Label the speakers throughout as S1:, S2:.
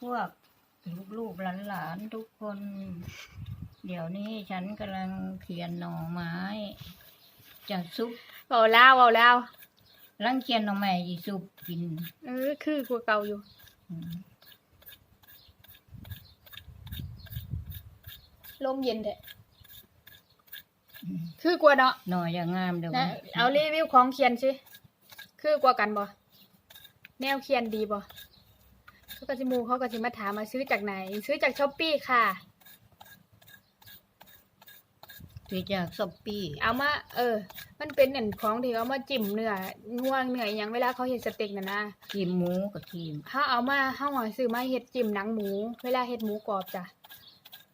S1: พวกลูกๆหลานๆทุกคน เดี๋ยวนี้ฉันกำลังเขียนหน่อไม้จะซุป
S2: เบาลาวเบาลาว
S1: ลังเขียนหน่อไม้ยีซุปกิน
S2: เออคือกว่าเก่าอยู่
S1: อืม
S2: ลมเย็นแท้คือกว่าเนาะ
S1: หน่อยอย่างงามเดี๋ยว
S2: นะ
S1: นะ
S2: เอารีวิวของเขียนสิคือกว่ากันบ่แนวเขียนดีบ่ เขาก็สิหมูเขาก็สิมาถามมาซื้อจากไหน ซื้อจากช้อปปี้ค่ะ
S1: คือจากซอปปี้
S2: เอามา เออ มันเป็นอันของที่เอามาจิ้มเนื้อง่วงเนื้ออหยังเวลาเขาเฮ็ดสเต็กน่ะนะ
S1: ครีมหมูกับครีม
S2: ถ้าเอามาเฮาหาซื้อมาเฮ็ดจิ้มหนังหมู เวลาเฮ็ดหมูกรอบจ้ะ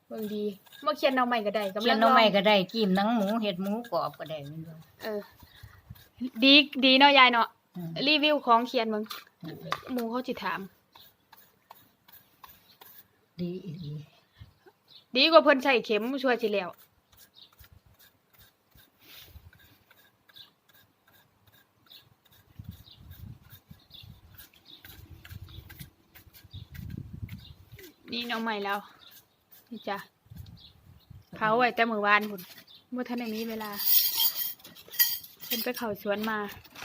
S2: เบิ่งดีมาเขียนเอาใหม่ก็ได้กำ
S1: เขี
S2: ลั
S1: ยน
S2: ง
S1: หน่อไม้
S2: ลอง
S1: ก็ได้ครีมหนังหมูเห็ดหมูกรอบก็ได้แมันบ่
S2: เออ ดีดีเนาะยายเนาะ
S1: อืม
S2: รีวิวของเขียนมึงหมูเขาจิถาม
S1: ดีอีหลี
S2: ดีกว่าเพิ่นใส่เข็มช่วยสิแล้วนี่น้องใหม่แล้วนี่จ้ะเผาไว้แต่มือวานพุ่นบ่อทันได้มีเวลาเพิ่นไปเข้าสวนมา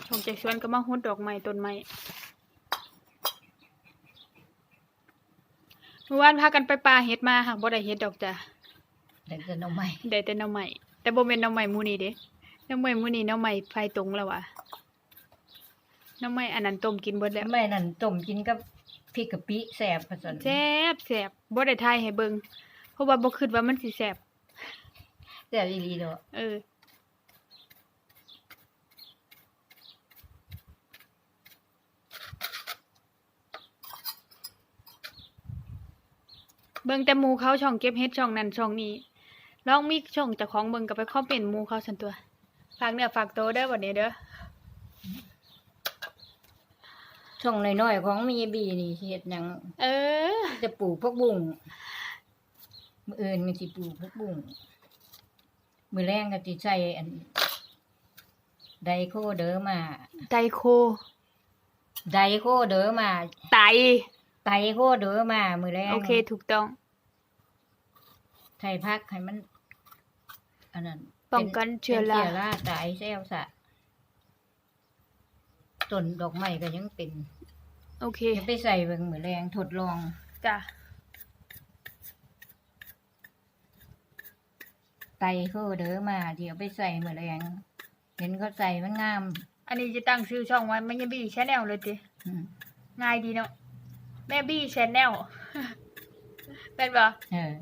S2: ออกจากสวนก็มาฮดดอกไม้ต้นไม้ มื่อวานพากันไปป่าเฮ็ดมาหากบ่ได้เฮ็ดดอกจ้ะ
S1: แต่ก็หน่อไม้
S2: ได้แต่หน้ำใหม่แต่บ่แม่นหน้ำใหม่หมูนี้เด้หน้ำใหม่หมูนี้หน้ำใหม่ไฟตรงแล้วว่ะหน้ำใหม่อันนั้นต้มกินเบิดแล้ว
S1: แม่นั่นต้มกินกับพริกกะปิแซ่บผสม
S2: แซ่บแซ่บบ่ได้ทายให้เบิ่งเพราะว่าบ่คิดว่ามันสิแซ่บ
S1: แซ่บอีหลีเนาะ
S2: เออ เบิ่งแต่หมู่เขาช่องเก็บเฮ็ดช่องนั้นช่องนี้ลองมีช่องเจ้าของเบิ่งก็ไปคอมเมนต์หมู่เขาซั่นตัวฝากเนื้อฝากตัวเด้อบัดนี้เด้อ
S1: ช่องน้อยๆของมีบีนี่สิเฮ็ดหยัง
S2: เออ
S1: จะปลูกพวกบุ้งมื้ออื่นก็สิปลูกพวกบุ้งมื้อแรงก็สิใส่อันไดโคเดอร์มา
S2: ไดโค
S1: ไดโคเดอร์มา
S2: ไต
S1: ไตโคเดอร์มา มื้อแรง
S2: โอเค ถูกต้อง
S1: ไทยพักให้มัน อันนั้น
S2: ป้องกันเชื้อรา
S1: ป็นเชื้อราตายแซวซะต้นดอกไม้ก็ยังเป็น
S2: โอเค
S1: จะไปใส่เบิ่งมื้อแรงทดลอง
S2: จ้ะ
S1: ไตโคเดอร์มาเดี๋ยวไปใส่มื้อแรงเห็นเขาใส่มันงาม
S2: อันนี้จะตั้งชื่อช่องไว้ไม่ใช่บี้ชแนลเลยติ
S1: อืม
S2: ง่ายดีเนาะแม่บี้ชแนล เป็นปะ
S1: เออ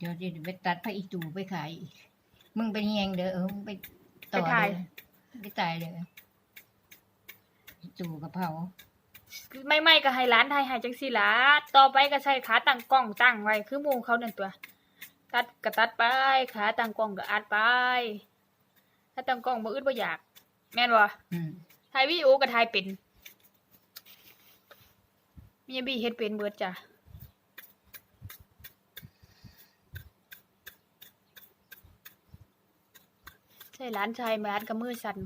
S1: เดี๋ยวจะไปตัดพระอีตูไปขายอีกมึงไปเฮียงเด้อเออมึงไปต่อเด้อไปตายเด้ออีตูกับเผา
S2: ไม่ไม่ก็ให้ร้านไทยหายจังสิละต่อไปก็ใช้ขาตั้งกล้องตั้งไว้คือหมูเขานั่นตัว ตัดก็ตัดไปขาตั้งกล้องก็อัดไป ถ้าตั้งกล้องบ่อึดบ่อยาก แม่นบ่
S1: อืม
S2: ถ่ายวิดีโอก็ถ่ายเป็นมีบี้เฮ็ดเป็นเบิดจ้ะ ช่ร้านชายร้านกับมือสั่น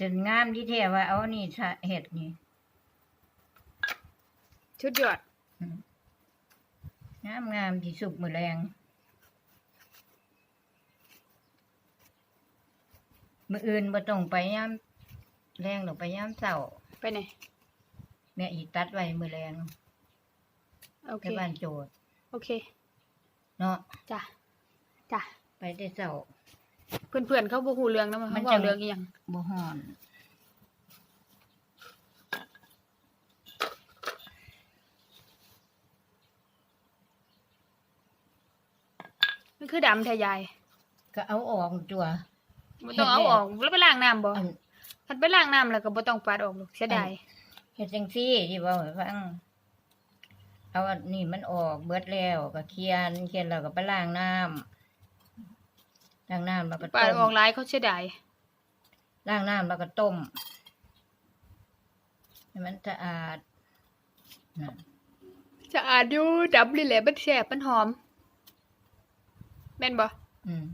S1: ถึงงามที่แท้ว่าเอานี่ชะเห็ดนี่
S2: ชุดยอด
S1: อืมงามงามที่สุกมือแรงมืออื่นบ่ต้องไปยาม แรงหรอกไปยามเช้า
S2: ไปไหน
S1: แม่อีตัดไว้มือแรง
S2: โอ
S1: ไป
S2: เค
S1: บ้านโจทย์
S2: โอเค
S1: เนาะ
S2: จ้ะจ้ะ
S1: ไปได้เช้า
S2: เพื่อนๆเขาบ่ฮู้เรื่องนะมัน
S1: มัน
S2: เขา
S1: จะ
S2: เว้าเรื่องอีหยัง
S1: บ่ฮ้อน
S2: มันคือดำแท้ยาย
S1: ก็เอาออกตัว
S2: บ่ต้องเอาออกแล้วไปล้างน้ำบ่
S1: อัน
S2: คันไปล้างน้ำแล้วก็บ่ต้องปัดออกหรอกเสียดาย
S1: เฮ็ดจังซี่ที่เว้าให้ฟัง เอาอันนี้มันออกเบิดแล้วก็เคียนเคียนแล้วก็ไปล้างน้ำล้างน้ำแล้วก็
S2: ปัด
S1: ต้
S2: ออก
S1: ม
S2: หลายเขาเสียดาย
S1: ล้างน้ำแล้วก็ต้มให้มันสะอาดน่ะ
S2: จะอาดอยู่ดับนี่แหละมันแซ่บมันหอมแม่นบ่
S1: อืม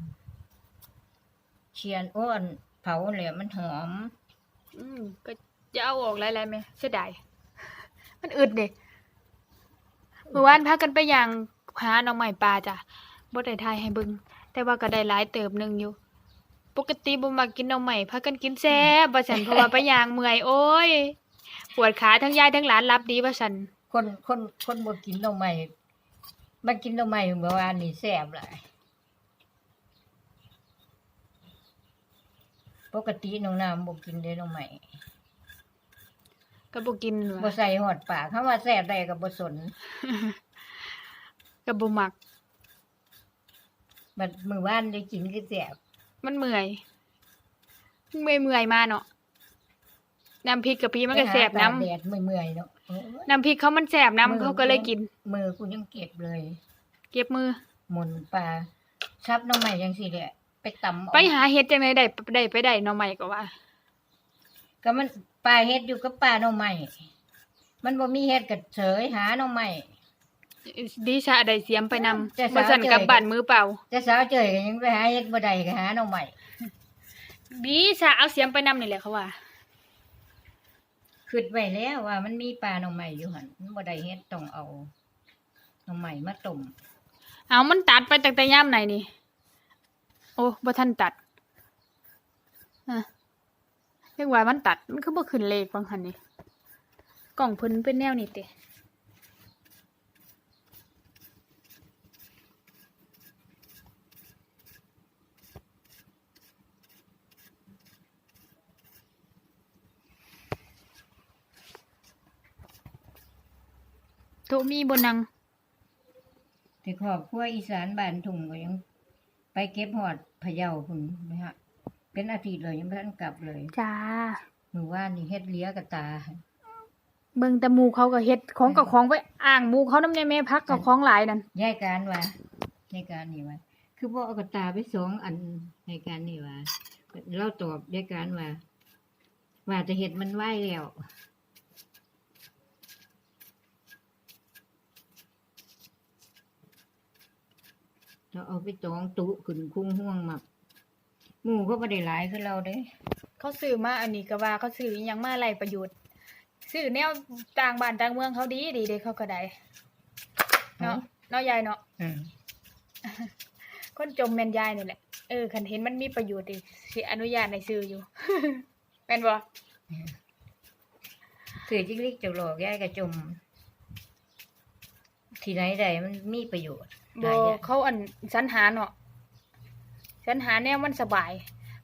S1: เชียนอ้วนเผาเลยมันหอม
S2: อืมก็จะเอาออกหลายๆไหมเสียดายมันอึดเด้เมื่อวานพากันไปย่างหาหน่อไม้ปลาจ้ะบ่ได้ทายให้เบิ่งแต่ว่าก็ได้หลายเติบหนึงอยู่ ปกติบ่มักกินหน่อไม้พากันกินแซ่บว่าซั่นเพราะว่าไปย่างเมื่อยโอ้ยปวดขาทั้งยายทั้งหลานรับดีว่าซั่น
S1: คนคนคนบ่กินหน่อไม้มากินหน่อไม้เมื่อวานนี่แซ่บหลาย ปกติน้องน้ำบ่กินเด้หน่อไม้
S2: ก็บ่กิน
S1: บ่
S2: ว่ะ
S1: ใส่หอดปากคำว่าแซ่บได้ก็บ่สน
S2: ก็บ่มัก
S1: บัดมื้อวานได้กินคือแซ่บ
S2: มันเมื่อยเมื่อยเมื่อยๆมาเนาะน้ำพริกกะปิมันก็แซ่บน้
S1: ไปหาตากแดดเมื่อยๆเนาะโอ้ยำ
S2: น้ำพริกเขามันแซ่บน้ำเขาก็เลยกิน
S1: มือกูยังเก็บเลย
S2: เก็บมือ
S1: หมุนปลาชับหน้องใหม่จังซี่แหละ ไปตำเอา
S2: ไปหาเฮ็ดจังไดได้ได้ไปได้หน่อไม้ก็ว่า
S1: ก็มันปลาเฮ็ดอยู่กับปลาหน้องใหม่มันบ่มีเฮ็ดก็เฉยหาหน้องใหม่
S2: ดิชาได้เสียมไปนำ
S1: แต่สาว
S2: บ่สั่น
S1: เจย
S2: กลับบ้านมือเปล่า
S1: แต่สาวเจยก็ยังไปหาเฮ็ดบ่ได้ก็หาหน้องใหม่
S2: ดิชาเอาเสียมไปนำนี่แหละเขาว่า
S1: คิดไว้แล้วว่ามันมีปลาหน้องใหม่อยู่หั่นมันบ่ได้เฮ็ดต้องเอาหน้องใหม่มาต้ม
S2: เอามันตัดไปตั้งแต่ยามไหนนี่ โอ้บ่ทันตัดอะเรียกว่ามันตัด มันคือบ่ขึ้นเลขบางหันนี่กล่องพิ่นเป็นแนวนี้ติโตมีบ่นัง
S1: ที่ครอบครัวอีสานบ้านทุ่งก็ยัง เก็บหอดพะเยาพุ่นนะฮะ เป็นอาทิตย์เลยยังบ่ทันกลับเลย
S2: จ้า
S1: มื้อวานนี่เฮ็ดเหลี้ยกับตา
S2: เบิ่งแต่หมู่เขาก็เฮ็ดของกับของไว้อ่างหมู่เขานำในแม่พักกับของหลายนั่น
S1: ยายการว่าในการนี่ว่าคือบ่เอากระตาไปสองอันในการนี่ว่าเราตอบยายการว่าว่าจะเห็ดมันไหวแล้ว เราเอาไปตองตุขึ้นคุ้งห่วงหมักหมู่ก็บ่ได้หลายคือเราเด้
S2: เขาซื้อมาอันนี้ก็ว่าเขาซื้ออิหยังมาไรประโยชน์ซื้อแนวต่างบ้านต่างเมืองเขาดีดีเด้เขาก็ได้เนาะเนาะยายเนาะ
S1: อืม
S2: คนจมแม่นยายนี่แหละเออคันเห็นมันมีประโยชน์ดิสิอนุญาตให้ซื้ออยู่ แม่นบ่
S1: คือจิงลิกจะหลอกยายกระจม ที่ไหนใดมันมีประโยชน์ห
S2: บ่
S1: ลายอย่าง
S2: เขาอันสรรหาเนาะสรรหาแนวมันสบาย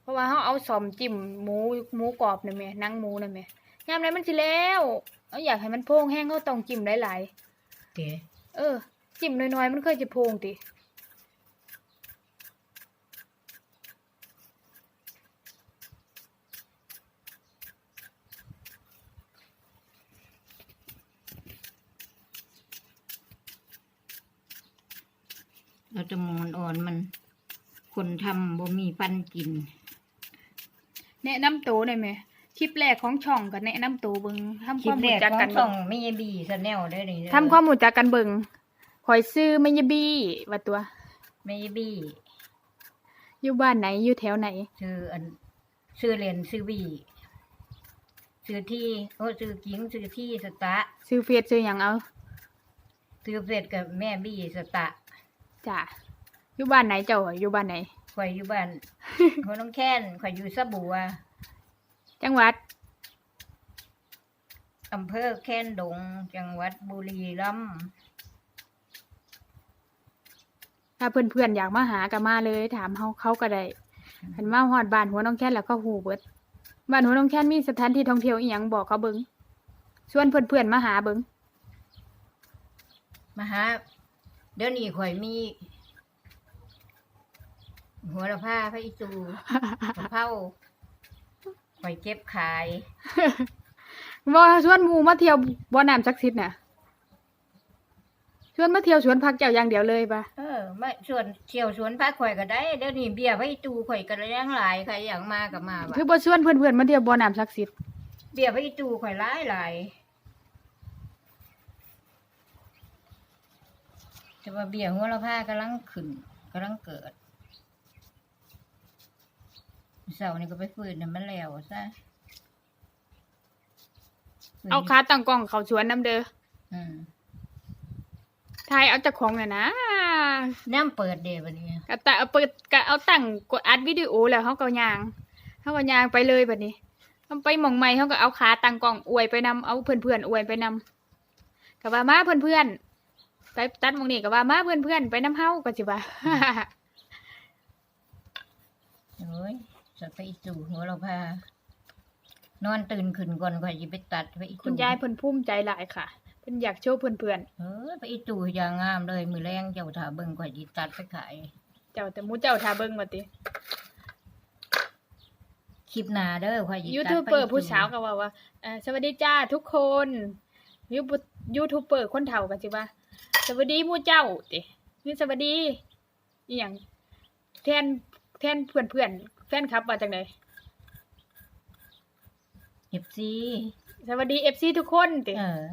S2: เพราะว่าเขาเอาสอมจิ้มหมูหมูกรอบนั่นแหม่หนังหมูนั่นแหม่ยามใดมันสิแล้วเอาอยากให้มันโพงแห้งเขาต้องจิ้มหลายๆ
S1: เด้
S2: เออ จิ้มน้อยๆมันเคยจะโพงติ
S1: เราจะมอนอ่อนมัน คนทำบ่มีปันกิน
S2: แนะนำโตวหน่อยไหมคลิปแรกของช่องก็แนะนำโตวเบิงทำ
S1: ค
S2: ค
S1: ลิ
S2: วา
S1: ป
S2: ม
S1: แร
S2: รู้
S1: ก
S2: จัก
S1: ของ
S2: กัน
S1: ช่
S2: เบิ
S1: อง
S2: ง
S1: ไม่ยบีสแนลได้นี่
S2: ทำความรู้จักกันเบิงคอยซื้อไม่ยบี้ว่าตัว
S1: ไม่ยบี
S2: อยู่บ้านไหนอยู่แถวไหน
S1: ชื่ออันชื่อเล่นชื่อบีชื่อที่โอ้ชื่อกิ้งชื่อที่สตะ
S2: ซื้อเฟซซื้อหยังเอา
S1: ชื่อเฟซกับแม่บีสตะ
S2: จ้ะอยู่บ้านไหนเจ้าอยู่บ้านไหน
S1: ข่อยอยู่บ้านหัวน้องแค้นข่อยอยู่สะบัว
S2: จังหวัด
S1: อำเภอแค้นดง จังหวัดบุรีรัมย์
S2: ถ้าเพื่อนๆอยากมาหาก็มาเลย ถามเขาเขาก็ได้เห็นมาฮอดบ้านหัวน้องแค้นแล้วก็หูเบิดบ้านหัวน้องแค้นมีสถานที่ท่องเที่ยวอีหยังบอกเขาเบิงชวนเพื่อนๆมาหาเบิง
S1: มาหา เดี๋ยวนี้ข่อยมี หัวละผ้าพระอิตูมะเผาข่อยเก็บขาย
S2: บ่ชวนหมู่มาเที่ยวบ่อน้ำศักดิ์สิทธิ์น่ะชวนมาเที่ยวสวนผักเจ้าอย่างเดียวเลยปะ
S1: เออมาสวนเที่ยวสวนพักข่อยก็ได้เดี๋ยวนี้เบี้ยพระอิตูข่อยก็ยังหลายใครอยากมาก็มาว่ะ
S2: คือบ่ชวนเพื่อนๆมาเที่ยวบ่อน้ำศักดิ์สิทธิ์
S1: เบี้ยไปอีตูข่อยหลายหลาย แต่ว่าเบี้ยหัวละผ้ากำลังขึ้นกำลังเกิดเสาร์นี่ก็ไปฟื้นน่ะมันแล้วซะฟื้น
S2: เอาขาตั้งกล้องเขาสวนน้ำเด้อ
S1: อืม
S2: ทายเอาเจากของน่ะนะ
S1: น้ำเปิดเดบัดนี้
S2: ก็แต่เอาเปิดก็เอาตั้งกดอัดวิดีโอแล้วเขาก็ย่างเขาก็ย่างไปเลยบัดนี้เขาไปหมองใหม่เขาก็เอาขาตั้งกล้องอวยไปนำเอาเพื่อนๆอวยไปนำก็ว่ามาเพื่อนๆ ไปตัดหมองนี้ก็ว่ามาเพื่อนๆไปนำเฮาก็สิว่า
S1: โอ้ยจะไปอีตูหัวละผ้านอนตื่นขึ้นก่อนข่อยสิไปตัดไปอีตู
S2: คุณยายเพิ่นภูมิใจหลายค่ะเพิ่นอยากโชว์เพื่อน
S1: เออไปอีตูอย่างงามเลยมือแรงเจ้าถาเบิ่งข่อยสิตัดไปขาย
S2: ๆเจ้าแต่หมูเจ้าทาเบิ่งว่าติ
S1: คลิปหน้าเด้อข่อยสิตัด
S2: ยูทูบเบอร์ผู้สาวก็ว่าว่าเอ่อสวัสดีจ้าทุกคนยูบยูทูบเบอร์คนเฒ่าก็สิว่า สวัสดีหมู่เจ้าตินี่สวัสดีอีหยังแทนแทนเพื่อนๆแฟนคลับว่าจังได
S1: เอฟซี
S2: สวัสดี FC ทุกคนติ
S1: เออ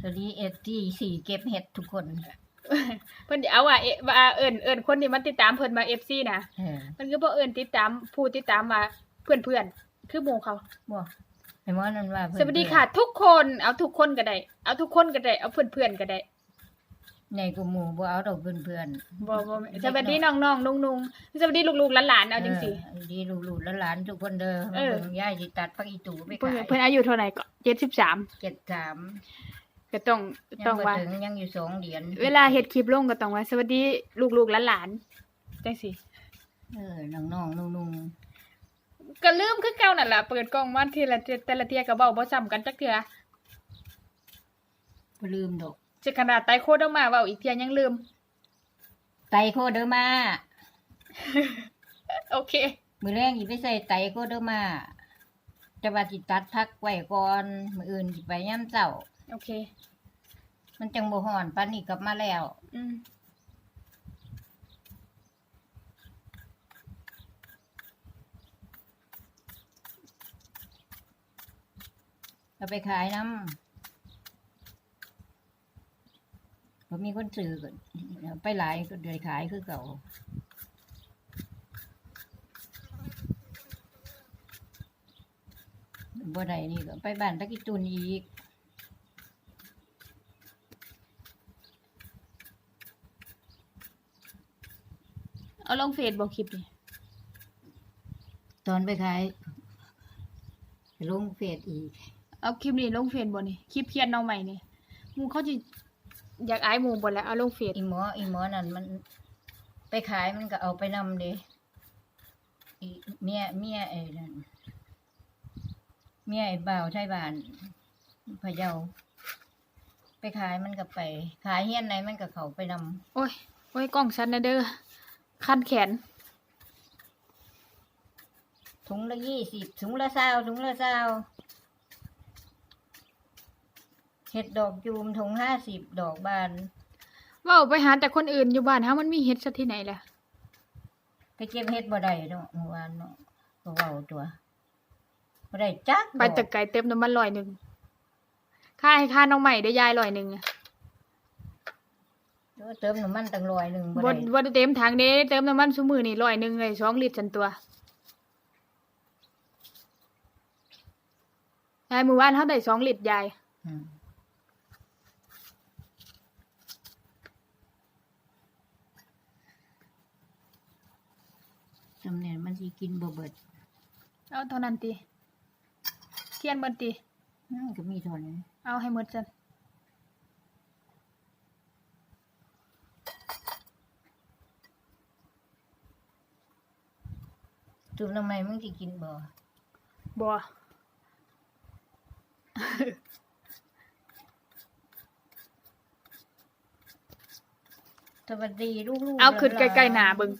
S1: สวัสดีเอฟซีสี่เก็บเห็ดทุกคน
S2: เพิ่นสิเอาว่าเอะว่าเอิ้นเอิ้นคนที่มันติดตามเพิ่นมา FC นะ
S1: เออ
S2: มันคือบ่เอิ้นติดตามผู้ติดตามว่าเพื่อนๆคือหมู่เขา
S1: บ่ไอ้หมอนั่นว่าเพิ่น
S2: สวัสดีค่ะ ทุกคนเอาทุกคนก็ได้ เอาทุกคนก็ได้ เอาเพื่อนๆก็ได้
S1: ในกูหมู่บ่เอาดอกเพื่อน
S2: บ่บ่สวัสดีน้องๆนุ่งๆสวัสดีลูกๆหลานๆเอาจังซี่
S1: เออดีลูกๆหลานๆทุกคนเด้อ
S2: เออ
S1: เบิ่งยายสิตัดผักอีตูไป
S2: เพิ่น
S1: ขาย
S2: เพิ่นอายุเท่าไหร่ก็73
S1: เจ็ดสาม
S2: ก็ต้อง
S1: ยั
S2: ต้อง
S1: บ่
S2: ว่า
S1: ถึงยังอยู่สองเดือน
S2: เวลาเฮ็ดคลิปลงก็ต้องว่า สวัสดีลูกๆหลานๆจังซี่
S1: เออน้องๆนุ่ง
S2: ก็ลืมคือเก่านั่นล่ะเปิดกล้องมาทีละเทื่อแต่ละเที่ยก็เว้าบ่ซ้ำกันจักเทื่อ
S1: ๆบ่ลืมดอก
S2: จะขนาดไตโคดออกมาเว้าอีกเที่ยยังลืม
S1: ไตโคเดอร์มา
S2: โอเค
S1: มือแรงอีไปใส่ไตโคเดอร์มาจะว่าสิตัดพักไว้ก่อนมืออื่นสิไปย่ำเจ้า
S2: โอเค
S1: มันจังบ่ฮ้อนปานนี้กลับมาแล้ว
S2: อืม
S1: เอาไปขายน้ำ บ่มีคนซื้อก็เอาไปหลายก็เดือยขายคือเก่าบ่ได้นี่ก็ไปบ้านตะกิตุนอีก
S2: เอาลงเฟซบ่คลิปนี่
S1: ตอนไปขายลงเฟซอีก
S2: เอาคลิปนี้ลงเฟซบ่นี่คลิปเพียนน้องใหม่นี่หมู่เขาสิ อยากอายหมู่บ่แล้วเอาลงเฟซ
S1: อีหมออีหมอนั่นมัน ไปขายมันก็เอาไปนำเด้อีเมียเมียไอ้นั่นเมียไอ้บ่าวไทยบ้านพะเยา ไปขายมันก็ไป ขายเฮียนไหนมันก็เขาไปนำ
S2: โอ้ยโอ้ยกล้องชันนะเด้อคันแขน
S1: ถุงละยี่สิบถุงละเศร้าถุงละเศร้า เห็ดดอกจูมถุงห้าสิบดอกบาน
S2: เว้าไปหาแต่คนอื่นอยู่บ้านเฮามันมีเฮ็ดซะที่ไหนล่ะ
S1: ไปเก็บเห็ดบ่ได้เนาะเมื่อวานเนาะก็เว้าตัวบ่ได้จัก
S2: ไปแต่ไกลเต็มน้ำมันร้อยหนึ่งค่าให้ค่าน้องใหม่ได้ยายร้อยหนึ่งอะ
S1: ดอกเติมน้ำมันตั้งร้อยหนึ่งบ่
S2: บ่
S1: ได้
S2: บ่ได้เต็มถังเด้เติมน้ำมันซุมื้อนี่ร้อยหนึ่งเลยสองลิตรจันตัวยายมื้อวานเฮาได้สองลิตรยาย
S1: อืม จำเนี่ยมันสิกินบ่เบิด
S2: เอาเท่านั้นติเทียนเบิดติ
S1: อืมก็มีเทานน
S2: เอาให้หมดจัน
S1: จุบทำไมมึงสิกินบ่
S2: บ่
S1: สวัสดีลูกๆ
S2: เอาขึ้น
S1: ห
S2: ใก
S1: ล
S2: ล้ๆหน้าเบิ่ง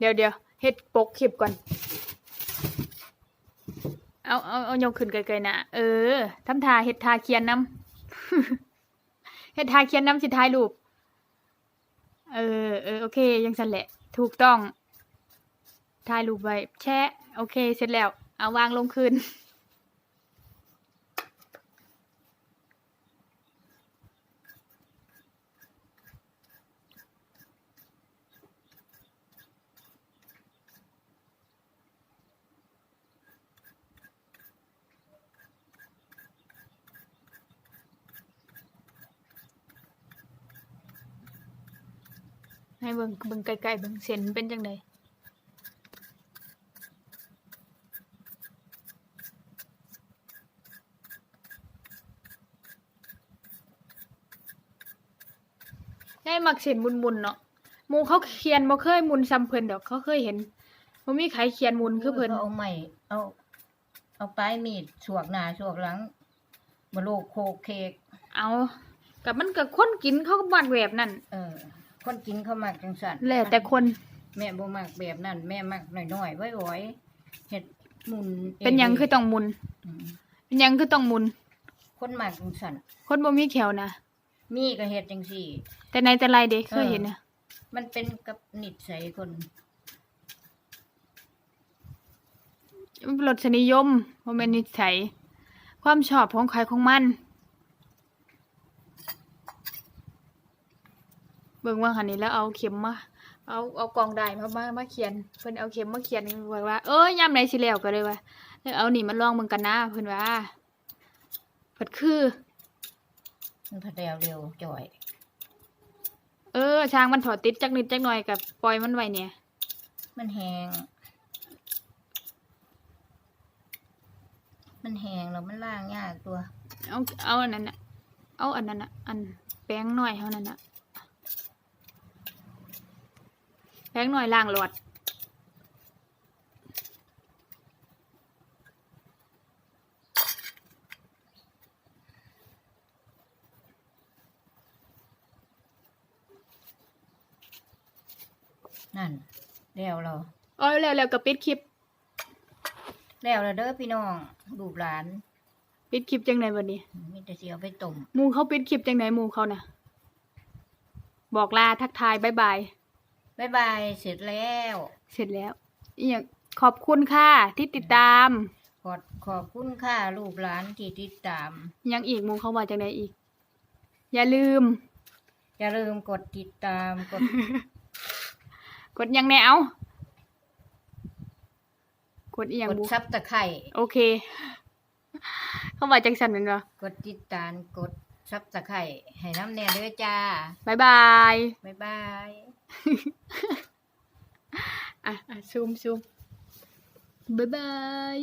S2: เดี๋ยวเดี๋ยว เฮ็ดปกคลิปก่อน เอาเอาเอายกขึ้นไกลๆนะเออทำทาเฮ็ดทาเขียนน้ำเฮ็ดทาเขียนน้ำสิท้ายรูป เออเออโอเค ยังสั่นแหละ ถูกต้องถ่ายรูปไว้แชะ โอเค เสร็จแล้ว เอาวางลงคืน ให้เบิ่งเบิ่งใกล้ๆเบิ่งเส้นเป็นจังไดให้มักเส้นมุนๆเนาะหมู่เขาเขียนบ่เคยมุนซ้ำเพิ่นดอกเขาเคยเห็นบ่มีใครเขียนมุนคือเพิ่น
S1: เอาใหม่เอาเอาปลายมีดสวกหน้าสวกหลังมาโลกโคกเคก
S2: เอากับมันกับคนกินเขาก็มักแบบนั้น
S1: เออ คนกินเขามักจังสัน
S2: แล้วแต่คน
S1: แม่บ่มักแบบนั้น แม่มักน้อยๆไว้ๆเฮ็ดหมุนอง
S2: เป็นหยังคือต้องมุน
S1: อืม
S2: เป็นหยังคือต้องมุน
S1: คนมักจังสัน
S2: คนบ่มีแขวนะ
S1: มีก็เฮ็ดจังซี่
S2: แต่ในแต่ไรเด็กเคยเห็นนะ
S1: มันเป็นกับนิสัยคน
S2: รสนิยมบ่แม่นนิสัยความชอบของใครของมัน เบิ่งว่าคันนี้แล้วเอาเข็มมาเอาเอากล่องได้มามามาเขียนเพิ่นเอาเข็มมาเขียนว่าว่าเอ้ยยามใดสิแล้วก็เลยว่าเออเอานี่มาลองเบิ่งกันนะเพิ่นว่าเพิ่นคือ
S1: มันพะแดวเร็วจ่อย
S2: เออช้างมันถอดติดจักนิดจักหน่อยกับปล่อยมันไว้เนี่ย
S1: มันแหงมันแหงแล้วมันล่างยากตัว
S2: เอาเอาอันนั้นน่ะเอาอันนั้นน่ะอันแป้งหน่อยเท่านั้นน่ะ แป้งหน่อยล้างหลอด
S1: นั่นแล้วเรา
S2: เอาแล้วแล้วก็ปิดคลิป
S1: แล้วแล้วเด้อพี่น้องลูกหลาน
S2: ปิดคลิปจังไหนบัดนี้
S1: มีแต่เสียวไปต้ม
S2: หมูเขาปิดคลิปจังไหนหมูเขาน่ะ บอกลาทักทายบายบาย
S1: บ๊ายบายเสร็จแล้ว
S2: เสร็จแล้วอีกขอบคุณค่ะที่ติดตาม
S1: ขอบขอบคุณค่ะลูกหลานที่ติดตาม
S2: ยังอีกหมูเขาว่าจังไหนอีก อย่าลืม
S1: อย่าลืมกดติดตามกด
S2: กดยังแนวกดอีหยัง
S1: กด
S2: บุ
S1: ซับตะไคร่
S2: โอเค เขาว่าจังสันเป็นบ่
S1: กดติดตามกดซับตะไคร่ให้น้ำแน่เด้อจ้า
S2: บายบาย
S1: บ๊ายบาย
S2: อะอะซูมซูมบายบาย